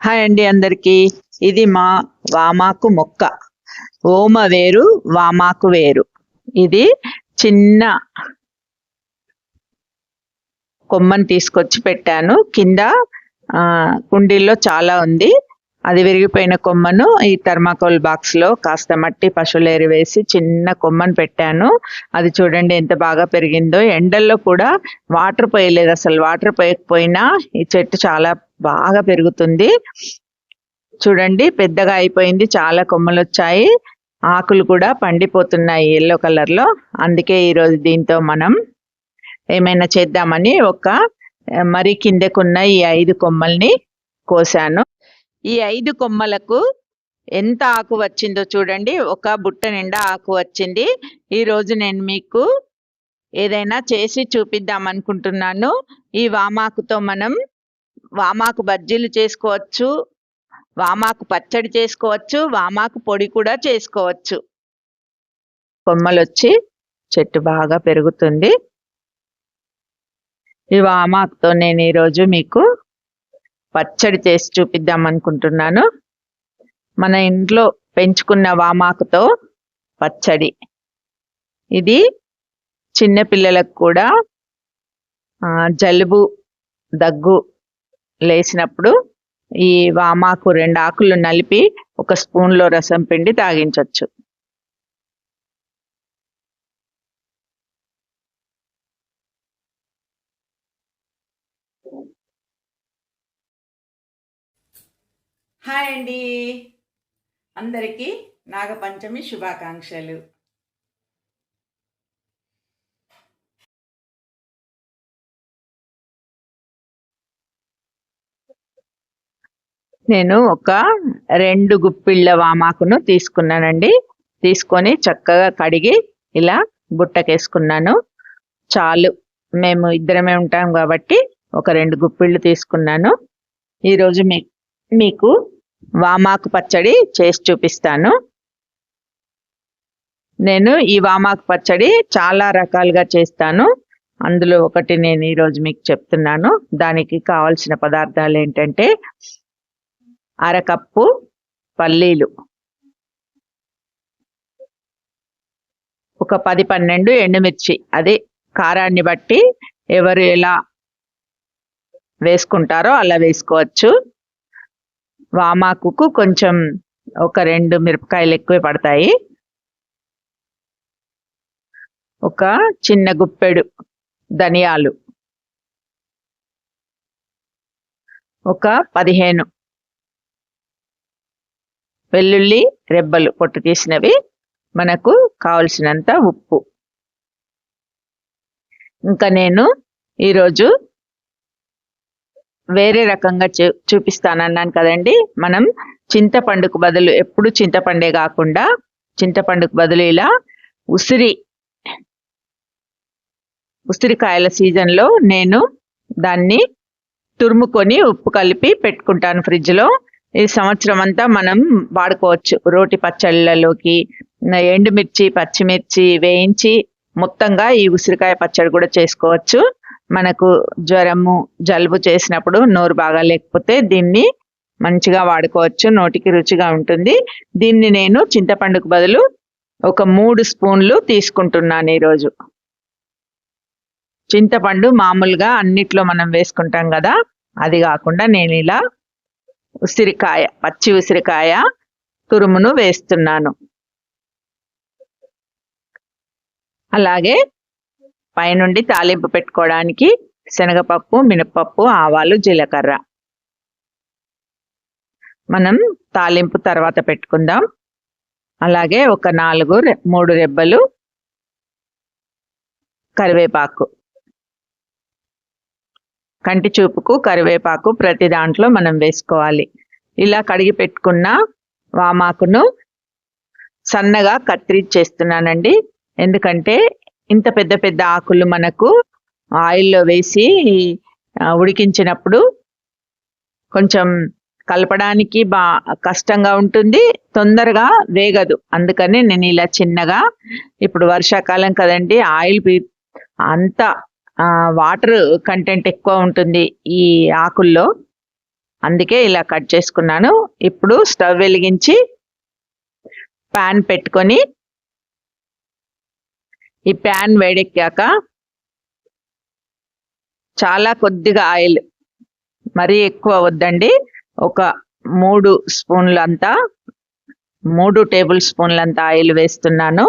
Hi అండి అందరికీ. ఇది మా వామాకు మొక్క. ఓమ వేరు వామాకు వేరు. ఇది చిన్న కొమ్మని తీసుకొచ్చి పెట్టాను. కింద ఆ, కుండీల్లో చాలా ఉంది. అది విరిగిపోయిన కొమ్మను ఈ థర్మాకోల్ బాక్స్లో కాస్త మట్టి పశువులేరు వేసి చిన్న కొమ్మను పెట్టాను. అది చూడండి ఎంత బాగా పెరిగిందో. ఎండల్లో కూడా వాటర్ పోయలేదు అసలు. వాటర్ పోయకపోయినా ఈ చెట్టు చాలా బాగా పెరుగుతుంది. చూడండి పెద్దగా అయిపోయింది. చాలా కొమ్మలు వచ్చాయి. ఆకులు కూడా పండిపోతున్నాయి ఎల్లో కలర్లో. అందుకే ఈరోజు దీంతో మనం ఏమైనా చేద్దామని ఒక మరి కిందకున్న ఈ ఐదు కొమ్మల్ని కోసాను. ఈ ఐదు కొమ్మలకు ఎంత ఆకు వచ్చిందో చూడండి. ఒక బుట్ట నిండా ఆకు వచ్చింది. ఈరోజు నేను మీకు ఏదైనా చేసి చూపిద్దాం అనుకుంటున్నాను. ఈ వామాకుతో మనం వామాకు బజ్జీలు చేసుకోవచ్చు వామాకు పచ్చడి చేసుకోవచ్చు వామాకు పొడి కూడా చేసుకోవచ్చు. కొమ్మలు వచ్చి చెట్టు బాగా పెరుగుతుంది. ఈ వామాకుతో నేను ఈరోజు మీకు పచ్చడి చేసి చూపిద్దాం అనుకుంటున్నాను. మన ఇంట్లో పెంచుకున్న వామాకుతో పచ్చడి. ఇది చిన్న పిల్లలకు కూడా జలుబు దగ్గు లేచినప్పుడు ఈ వామాకు రెండు ఆకులు నలిపి ఒక స్పూన్లో రసం పిండి తాగించవచ్చు హాయ్ అండి. అందరికీ నాగపంచమి శుభాకాంక్షలు. నేను ఒక రెండు గుప్పిళ్ళ వామాకును తీసుకున్నానండి. తీసుకొని చక్కగా కడిగి ఇలా బుట్టకేసుకున్నాను. చాలు మేము ఇద్దరమే ఉంటాం కాబట్టి ఒక రెండు గుప్పిళ్ళు తీసుకున్నాను. ఈరోజు మీకు మీకు వామాకు పచ్చడి చేసి చూపిస్తాను. నేను ఈ వామాకు పచ్చడి చాలా రకాలుగా చేస్తాను. అందులో ఒకటి నేను ఈరోజు మీకు చెప్తున్నాను. దానికి కావాల్సిన పదార్థాలు ఏంటంటే అరకప్పు పల్లీలు. ఒక పది పన్నెండు ఎండుమిర్చి. అది కారాన్ని బట్టి ఎవరు ఎలా వేసుకుంటారో అలా వేసుకోవచ్చు. వామాకుకు కొంచెం ఒక రెండు మిరపకాయలు ఎక్కువే పడతాయి. ఒక చిన్న గుప్పెడు ధనియాలు. ఒక పదిహేను వెల్లుల్లి రెబ్బలు పొట్టు తీసినవి. మనకు కావలసినంత ఉప్పు. ఇంకా నేను ఈరోజు వేరే రకంగా చూ చూపిస్తానన్నాను కదండి. మనం చింతపండుకు బదులు ఎప్పుడు చింతపండే కాకుండా చింతపండుకు బదులు ఇలా ఉసిరి ఉసిరికాయల సీజన్లో నేను దాన్ని తురుముకొని ఉప్పు కలిపి పెట్టుకుంటాను ఫ్రిడ్జ్లో. ఈ సంవత్సరం అంతా మనం వాడుకోవచ్చు. రోటి పచ్చళ్ళలోకి ఎండుమిర్చి పచ్చిమిర్చి వేయించి మొత్తంగా ఈ ఉసిరికాయ పచ్చడి కూడా చేసుకోవచ్చు. మనకు జ్వరము జలుబు చేసినప్పుడు నోరు బాగా లేకపోతే దీన్ని మంచిగా వాడుకోవచ్చు నోటికి రుచిగా ఉంటుంది. దీన్ని నేను చింతపండుకు బదులు ఒక మూడు స్పూన్లు తీసుకుంటున్నాను ఈరోజు. చింతపండు మామూలుగా అన్నిట్లో మనం వేసుకుంటాం కదా అది కాకుండా నేను ఇలా ఉసిరికాయ పచ్చి ఉసిరికాయ తురుమును వేస్తున్నాను. అలాగే పైనుండి తాలింపు పెట్టుకోవడానికి శనగపప్పు మినపప్పు ఆవాలు జీలకర్ర. మనం తాలింపు తర్వాత పెట్టుకుందాం. అలాగే ఒక నాలుగు రె- మూడు రెబ్బలు కరివేపాకు. కంటి చూపుకు కరివేపాకు ప్రతి దాంట్లో మనం వేసుకోవాలి. ఇలా కడిగి పెట్టుకున్న వామాకును సన్నగా కత్తిరించేస్తున్నానండి ఎందుకంటే ఇంత పెద్ద పెద్ద ఆకులు మనకు ఆయిల్లో వేసి ఉడికించినప్పుడు కొంచెం కలపడానికి బా కష్టంగా ఉంటుంది. తొందరగా వేగదు. అందుకని నేను ఇలా చిన్నగా ఇప్పుడు వర్షాకాలం కదండి ఆయిల్ పీ అంత వాటర్ కంటెంట్ ఎక్కువ ఉంటుంది ఈ ఆకుల్లో. అందుకే ఇలా కట్ చేసుకున్నాను. ఇప్పుడు స్టవ్ వెలిగించి ప్యాన్ పెట్టుకొని ఈ ప్యాన్ వేడెక్కాక చాలా కొద్దిగా ఆయిల్ మరీ ఎక్కువ వద్దండి. ఒక మూడు స్పూన్లంతా మూడు టేబుల్ స్పూన్లంత ఆయిల్ వేస్తున్నాను.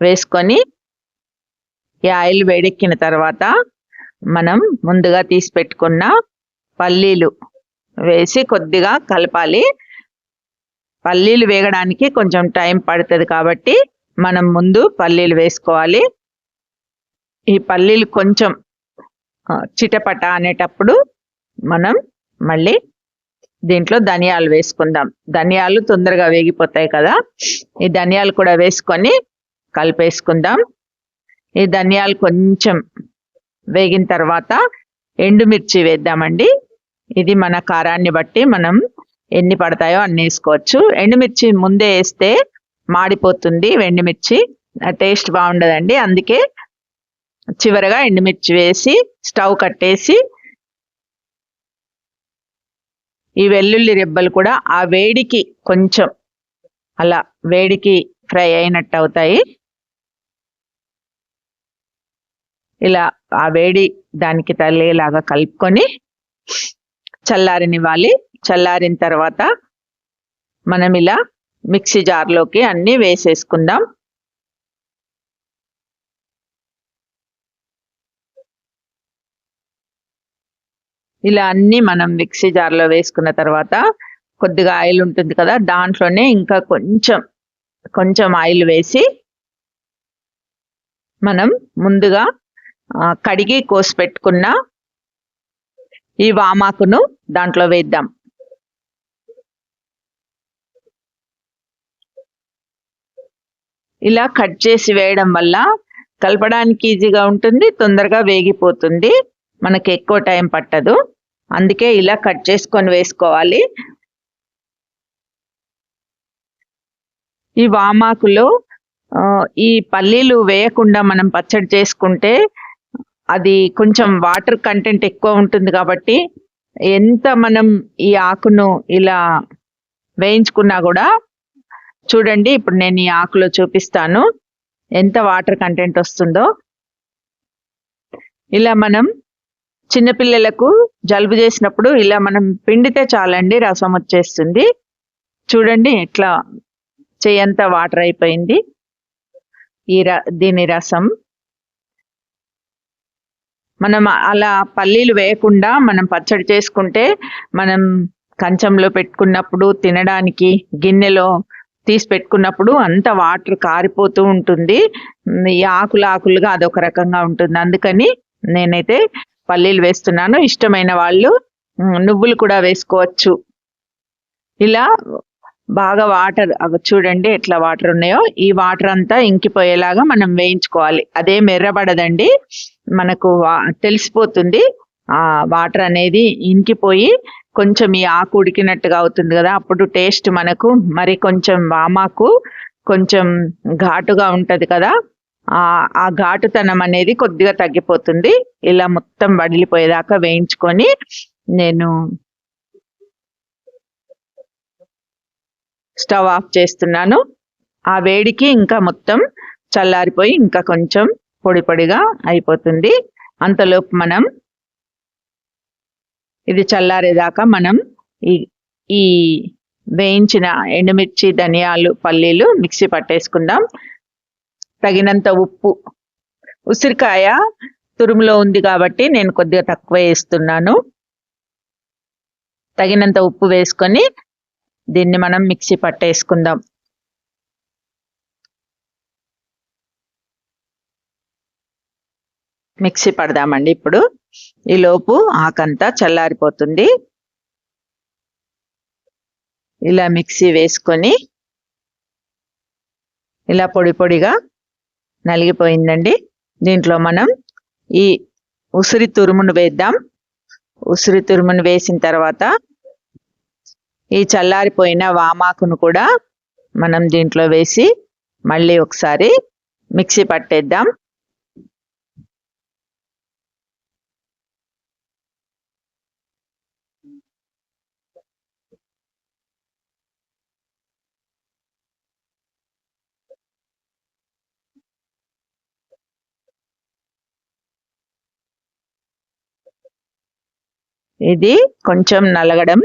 వేసుకొని ఈ ఆయిల్ వేడెక్కిన తర్వాత మనం ముందుగా తీసి పెట్టుకున్న పల్లీలు వేసి కొద్దిగా కలపాలి. పల్లీలు వేగడానికి కొంచెం టైం పడుతుంది కాబట్టి మనం ముందు పల్లీలు వేసుకోవాలి. ఈ పల్లీలు కొంచెం చిటపట అనేటప్పుడు మనం మళ్ళీ దీంట్లో ధనియాలు వేసుకుందాం. ధనియాలు తొందరగా వేగిపోతాయి కదా. ఈ ధనియాలు కూడా వేసుకొని కలిపేసుకుందాం. ఈ ధనియాలు కొంచెం వేగిన తర్వాత ఎండుమిర్చి వేద్దామండి. ఇది మన కారాన్ని బట్టి మనం ఎన్ని పడతాయో అన్ని వేసుకోవచ్చు. ఎండుమిర్చి ముందే వేస్తే మాడిపోతుంది ఎండుమిర్చి. టేస్ట్ బాగుండదండి. అందుకే చివరగా ఎండుమిర్చి వేసి స్టవ్ కట్టేసి ఈ వెల్లుల్లి రెబ్బలు కూడా ఆ వేడికి కొంచెం అలా వేడికి ఫ్రై అయినట్టు అవుతాయి. ఇలా ఆ వేడి దానికి తల్లేలాగా కలుపుకొని చల్లారనివ్వాలి. చల్లారిన తర్వాత మనం ఇలా మిక్సీ జార్లోకి అన్నీ వేసేసుకుందాం. ఇలా అన్నీ మనం మిక్సీ జార్లో వేసుకున్న తర్వాత కొద్దిగా ఆయిల్ ఉంటుంది కదా దాంట్లోనే ఇంకా కొంచెం కొంచెం ఆయిల్ వేసి మనం ముందుగా కడిగి కోసి పెట్టుకున్న ఈ వామాకును దాంట్లో వేద్దాం. ఇలా కట్ చేసి వేయడం వల్ల కలపడానికి ఈజీగా ఉంటుంది తొందరగా వేగిపోతుంది. మనకి ఎక్కువ టైం పట్టదు. అందుకే ఇలా కట్ చేసుకొని వేసుకోవాలి. ఈ వామాకులో ఈ పల్లీలు వేయకుండా మనం పచ్చడి చేసుకుంటే అది కొంచెం వాటర్ కంటెంట్ ఎక్కువ ఉంటుంది కాబట్టి ఎంత మనం ఈ ఆకును ఇలా వేయించుకున్నా కూడా చూడండి ఇప్పుడు నేను ఈ ఆకులో చూపిస్తాను. ఎంత వాటర్ కంటెంట్ వస్తుందో. ఇలా మనం చిన్నపిల్లలకు జలుబు చేసినప్పుడు ఇలా మనం పిండితే చాలండి రసం వచ్చేస్తుంది. చూడండి ఇట్లా చేయంత వాటర్ అయిపోయింది. ఈ ర దీని రసం. మనం అలా పల్లీలు వేయకుండా మనం పచ్చడి చేసుకుంటే మనం కంచంలో పెట్టుకున్నప్పుడు తినడానికి గిన్నెలో తీసి పెట్టుకున్నప్పుడు అంత వాటర్ కారిపోతూ ఉంటుంది. ఈ ఆకులు ఆకులుగా అదొక రకంగా ఉంటుంది. అందుకని నేనైతే పల్లీలు వేస్తున్నాను. ఇష్టమైన వాళ్ళు నువ్వులు కూడా వేసుకోవచ్చు. ఇలా బాగా వాటర్ అవి చూడండి ఎట్లా వాటర్ ఉన్నాయో. ఈ వాటర్ అంతా ఇంకిపోయేలాగా మనం వేయించుకోవాలి. అదే మెర్రబడదండి. మనకు వా- తెలిసిపోతుంది. ఆ వాటర్ అనేది ఇంకిపోయి కొంచెం ఈ ఆకు ఉడికినట్టుగా అవుతుంది కదా అప్పుడు టేస్ట్ మనకు మరి కొంచెం వామాకు కొంచెం ఘాటుగా ఉంటుంది కదా ఆ ఆ ఘాటుతనం అనేది కొద్దిగా తగ్గిపోతుంది. ఇలా మొత్తం వడిలిపోయేదాకా వేయించుకొని నేను స్టవ్ ఆఫ్ చేస్తున్నాను. ఆ వేడికి ఇంకా మొత్తం చల్లారిపోయి ఇంకా కొంచెం పొడి పొడిగా అయిపోతుంది. అంతలోపు మనం ఇది చల్లారేదాకా మనం ఈ ఈ వేయించిన ఎండుమిర్చి ధనియాలు పల్లీలు మిక్సీ పట్టేసుకుందాం. తగినంత ఉప్పు ఉసిరికాయ తురుములో ఉంది కాబట్టి నేను కొద్దిగా తక్కువ వేస్తున్నాను. తగినంత ఉప్పు వేసుకొని దీన్ని మనం మిక్సీ పట్టేసుకుందాం. మిక్సీ పడదామండి ఇప్పుడు. ఈ లోపు ఆకంతా చల్లారిపోతుంది. ఇలా మిక్సీ వేసుకొని ఇలా పొడి పొడిగా నలిగిపోయిందండి. దీంట్లో మనం ఈ ఉసిరి తురుమును వేద్దాం. ఉసిరి తురుమును వేసిన తర్వాత ఈ చల్లారిపోయిన వామాకును కూడా మనం దీంట్లో వేసి మళ్ళీ ఒకసారి మిక్సీ పట్టేద్దాం. ఇది కొంచెం నలగడం.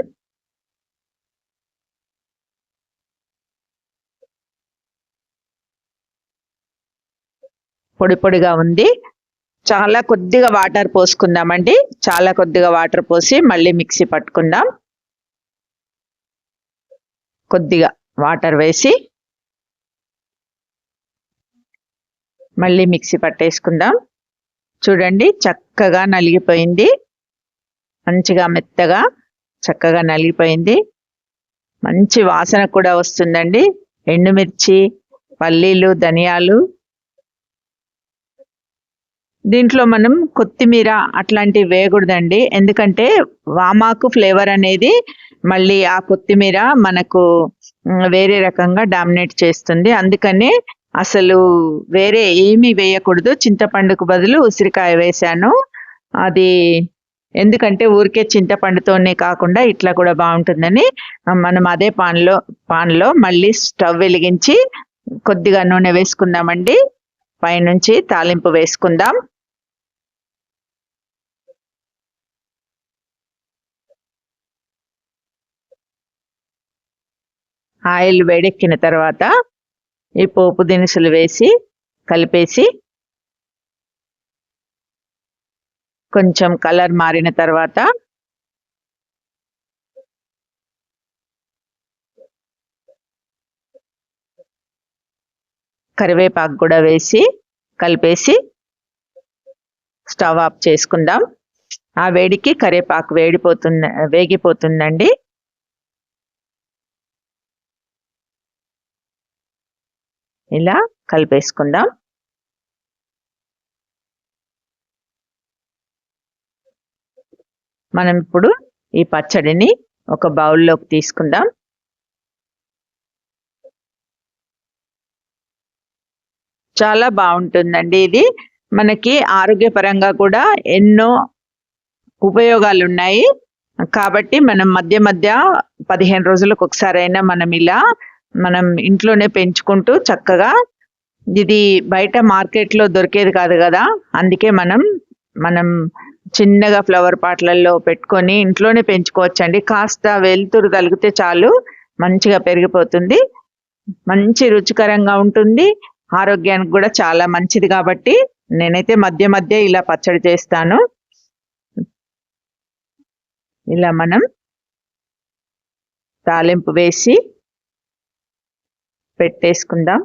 పొడి పొడిగా ఉంది. చాలా కొద్దిగా వాటర్ పోసుకుందామండి. చాలా కొద్దిగా వాటర్ పోసి మళ్ళీ మిక్సీ పట్టుకుందాం. కొద్దిగా వాటర్ వేసి మళ్ళీ మిక్సీ పట్టేసుకుందాం. చూడండి చక్కగా నలిగిపోయింది. మంచిగా మెత్తగా చక్కగా నలిగిపోయింది. మంచి వాసన కూడా వస్తుందండి. ఎండుమిర్చి పల్లీలు ధనియాలు. దీంట్లో మనం కొత్తిమీర అట్లాంటివి వేయకూడదండి. ఎందుకంటే వామాకు ఫ్లేవర్ అనేది మళ్ళీ ఆ కొత్తిమీర మనకు వేరే రకంగా డామినేట్ చేస్తుంది. అందుకనే అసలు వేరే ఏమీ వేయకూడదు. చింతపండుకు బదులు ఉసిరికాయ వేశాను. అది ఎందుకంటే ఊరికే చింతపండుతోనే కాకుండా ఇట్లా కూడా బాగుంటుందని మనం అదే పాన్లో పాన్లో మళ్ళీ స్టవ్ వెలిగించి కొద్దిగా నూనె వేసుకుందామండి. పైనుంచి తాలింపు వేసుకుందాం. ఆయిల్ వేడెక్కిన తర్వాత ఈ పోపు దినుసులు వేసి కలిపేసి కొంచెం కలర్ మారిన తర్వాత కరివేపాకు కూడా వేసి కలిపేసి స్టవ్ ఆఫ్ చేసుకుందాం. ఆ వేడికి కరివేపాకు వేడిపోతున్న వేగిపోతుందండి. ఇలా కలిపేసుకుందాం. మనం ఇప్పుడు ఈ పచ్చడిని ఒక బౌల్లోకి తీసుకుందాం. చాలా బాగుంటుందండి ఇది. మనకి ఆరోగ్యపరంగా కూడా ఎన్నో ఉపయోగాలు ఉన్నాయి కాబట్టి మనం మధ్య మధ్య పదిహేను రోజులకు ఒకసారైనా మనం ఇలా మనం ఇంట్లోనే పెంచుకుంటూ చక్కగా ఇది బయట మార్కెట్లో దొరికేది కాదు కదా. అందుకే మనం మనం చిన్నగా ఫ్లవర్ పాట్లలో పెట్టుకొని ఇంట్లోనే పెంచుకోవచ్చండి. కాస్త వెలుతురు తలిగితే చాలు మంచిగా పెరిగిపోతుంది. మంచి రుచికరంగా ఉంటుంది. ఆరోగ్యానికి కూడా చాలా మంచిది కాబట్టి నేనైతే మధ్య మధ్య ఇలా పచ్చడి చేస్తాను. ఇలా మనం తాలింపు వేసి పెట్టేసుకుందాం.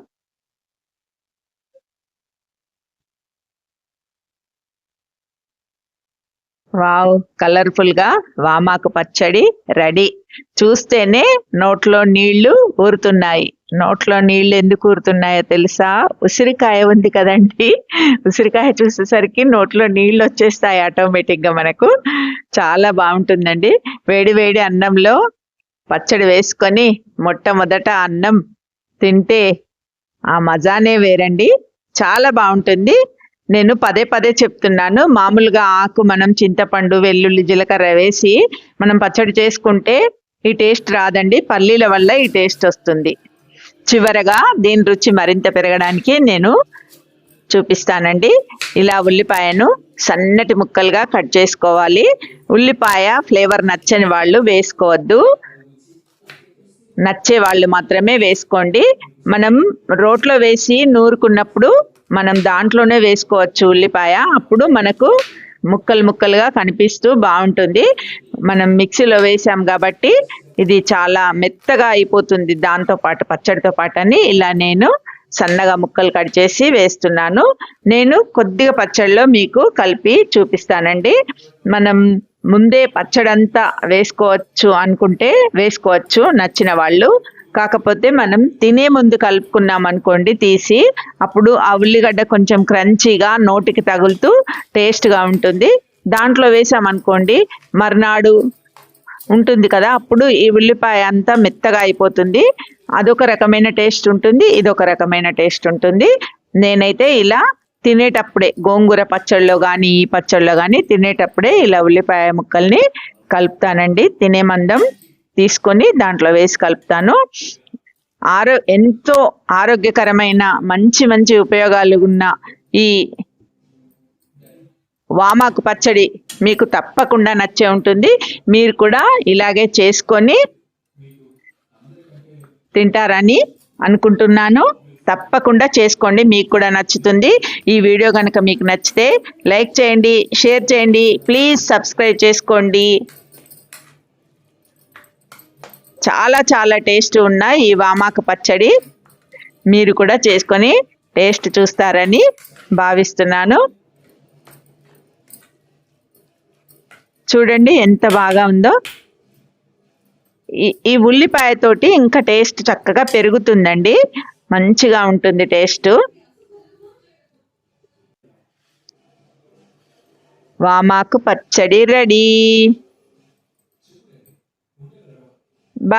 వావ్ కలర్ఫుల్గా వామాకు పచ్చడి రెడీ. చూస్తేనే నోట్లో నీళ్ళు ఊరుతున్నాయి. నోట్లో నీళ్ళు ఎందుకు ఊరుతున్నాయో తెలుసా? ఉసిరికాయ ఉంది కదండి. ఉసిరికాయ చూసేసరికి నోట్లో నీళ్ళు వచ్చేస్తాయి ఆటోమేటిక్గా మనకు. చాలా బాగుంటుందండి. వేడి వేడి అన్నంలో పచ్చడి వేసుకొని మొట్టమొదట అన్నం తింటే ఆ మజానే వేరండి. చాలా బాగుంటుంది. నేను పదే పదే చెప్తున్నాను. మామూలుగా ఆకు మనం చింతపండు వెల్లుల్లి జీలకర్ర వేసి మనం పచ్చడి చేసుకుంటే ఈ టేస్ట్ రాదండి. పల్లీల వల్ల ఈ టేస్ట్ వస్తుంది. చివరగా దీని రుచి మరింత పెరగడానికి నేను చూపిస్తానండి. ఇలా ఉల్లిపాయను సన్నటి ముక్కలుగా కట్ చేసుకోవాలి. ఉల్లిపాయ ఫ్లేవర్ నచ్చని వాళ్ళు వేసుకోవద్దు. నచ్చే వాళ్ళు మాత్రమే వేసుకోండి. మనం రోట్లో వేసి నూరుకున్నప్పుడు మనం దాంట్లోనే వేసుకోవచ్చు ఉల్లిపాయ. అప్పుడు మనకు ముక్కలు ముక్కలుగా కనిపిస్తూ బాగుంటుంది. మనం మిక్సీలో వేసాం కాబట్టి ఇది చాలా మెత్తగా అయిపోతుంది. దాంతో పాటు పచ్చడితో పాటు అని ఇలా నేను సన్నగా ముక్కలు కట్ చేసి వేస్తున్నాను. నేను కొద్దిగా పచ్చడిలో మీకు కలిపి చూపిస్తానండి. మనం ముందే పచ్చడంతా వేసుకోవచ్చు అనుకుంటే వేసుకోవచ్చు నచ్చిన వాళ్ళు. కాకపోతే మనం తినే ముందు కలుపుకున్నాం అనుకోండి తీసి అప్పుడు ఆ ఉల్లిగడ్డ కొంచెం క్రంచీగా నోటికి తగులుతూ టేస్ట్గా ఉంటుంది. దాంట్లో వేసామనుకోండి మర్నాడు ఉంటుంది కదా అప్పుడు ఈ ఉల్లిపాయ అంతా మెత్తగా అయిపోతుంది. అదొక రకమైన టేస్ట్ ఉంటుంది ఇదొక రకమైన టేస్ట్ ఉంటుంది. నేనైతే ఇలా తినేటప్పుడే గోంగూర పచ్చళ్ళలో కానీ ఈ పచ్చళ్ళలో కానీ తినేటప్పుడే ఇలా ఉల్లిపాయ ముక్కల్ని కలుపుతానండి. తినే మందం తీసుకొని దాంట్లో వేసి కలుపుతాను. ఆరో ఎంతో ఆరోగ్యకరమైన మంచి మంచి ఉపయోగాలు ఉన్న ఈ వామాకు పచ్చడి మీకు తప్పకుండా నచ్చే ఉంటుంది. మీరు కూడా ఇలాగే చేసుకొని తింటారని అనుకుంటున్నాను. తప్పకుండా చేసుకోండి మీకు కూడా నచ్చుతుంది. ఈ వీడియో కనుక మీకు నచ్చితే లైక్ చేయండి షేర్ చేయండి. ప్లీజ్ సబ్స్క్రైబ్ చేసుకోండి. చాలా చాలా టేస్ట్ ఉన్న ఈ వామాక పచ్చడి. మీరు కూడా చేసుకొని టేస్ట్ చూస్తారని భావిస్తున్నాను. చూడండి ఎంత బాగా ఉందో. ఈ ఈ ఉల్లిపాయతోటి ఇంకా టేస్ట్ చక్కగా పెరుగుతుందండి. మంచిగా ఉంటుంది టేస్ట్. వామాకు పచ్చడి రెడీ. Bye.